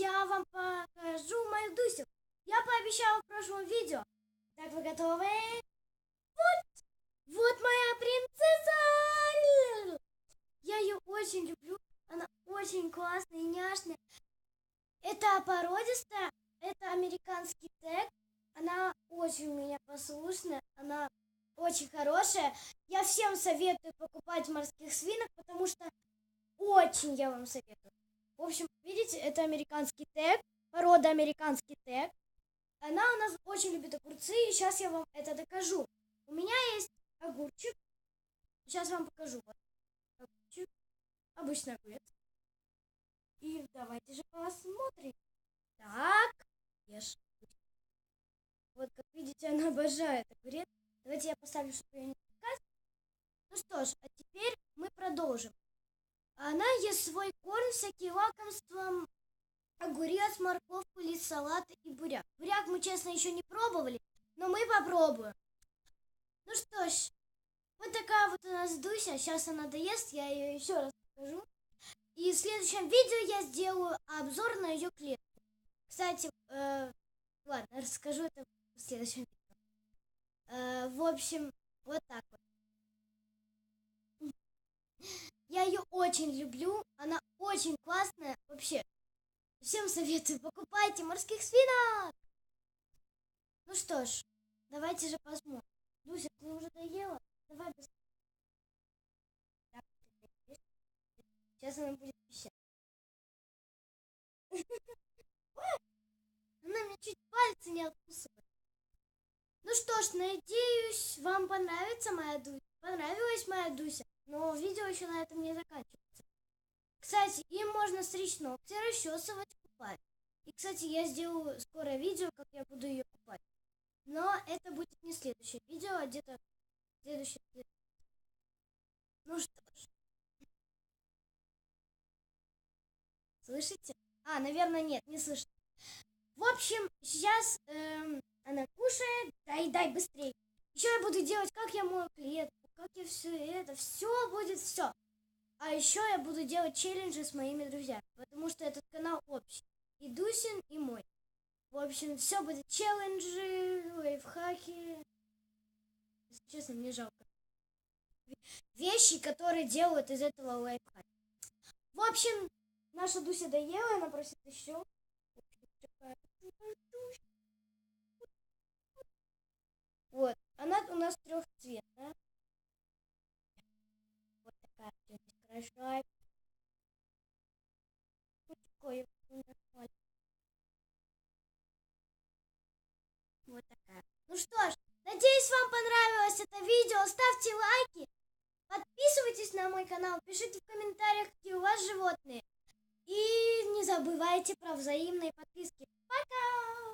я вам покажу мою Дусю. Я пообещала в прошлом видео. Так, вы готовы? Вот, вот моя принцесса. Я ее очень люблю. Она очень классная и няшная. Это породистая, это американский тег. Она очень у меня послушная, она очень хорошая. Я всем советую покупать морских свинок, потому что очень я вам советую. В общем, видите, это американский тег, порода американский тег. Она у нас очень любит огурцы, и сейчас я вам это докажу. У меня есть огурчик. Сейчас вам покажу. Вот огурчик. Обычный огурец. И давайте же посмотрим. Так, ешь. Вот, как видите, она обожает огурец. Давайте я поставлю, чтобы ее не отвлекать. Ну что ж, а теперь мы продолжим. Она ест свой корм, всякие лакомства, огурец, морковку, лист салата и буряк. Буряк мы, честно, еще не пробовали, но мы попробуем. Ну что ж, вот такая вот у нас Дуся. Сейчас она доест, я ее еще раз покажу. И в следующем видео я сделаю обзор на ее клетку. Кстати, э, ладно, расскажу это в следующем видео. Э, в общем, вот так вот. Я ее очень люблю, она очень классная. Вообще, всем советую, покупайте морских свинок. Ну что ж, давайте же посмотрим. Дуся, ты уже доела? Давай. Так, Сейчас она будет пищать. Она мне чуть пальцы не откусывает. Ну что ж, надеюсь, вам понравится моя Дуся. Понравилась моя Дуся. Но видео еще на этом не заканчивается. Кстати, им можно стричь ногти, расчесывать, купать. И, кстати, я сделаю скоро видео, как я буду ее купать. Но это будет не следующее видео, а где-то следующее. Ну что ж. Слышите? А, наверное, нет, не слышно. В общем, сейчас эм, она кушает. Дай, дай быстрее. Еще я буду делать, как я мою клетку как я все это, все будет все. А еще я буду делать челленджи с моими друзьями, потому что этот канал общий. И Дусин, и мой. В общем, все будет челленджи, лайфхаки. Если честно, мне жалко. Вещи, которые делают из этого лайфхаки. В общем, наша Дуся доела, она просит еще. Вот, она у нас трехцветная хорошо. Такое Вот такая. Ну что ж, надеюсь, вам понравилось это видео. Ставьте лайки, подписывайтесь на мой канал, пишите в комментариях, какие у вас животные. И не забывайте про взаимные подписки. Пока!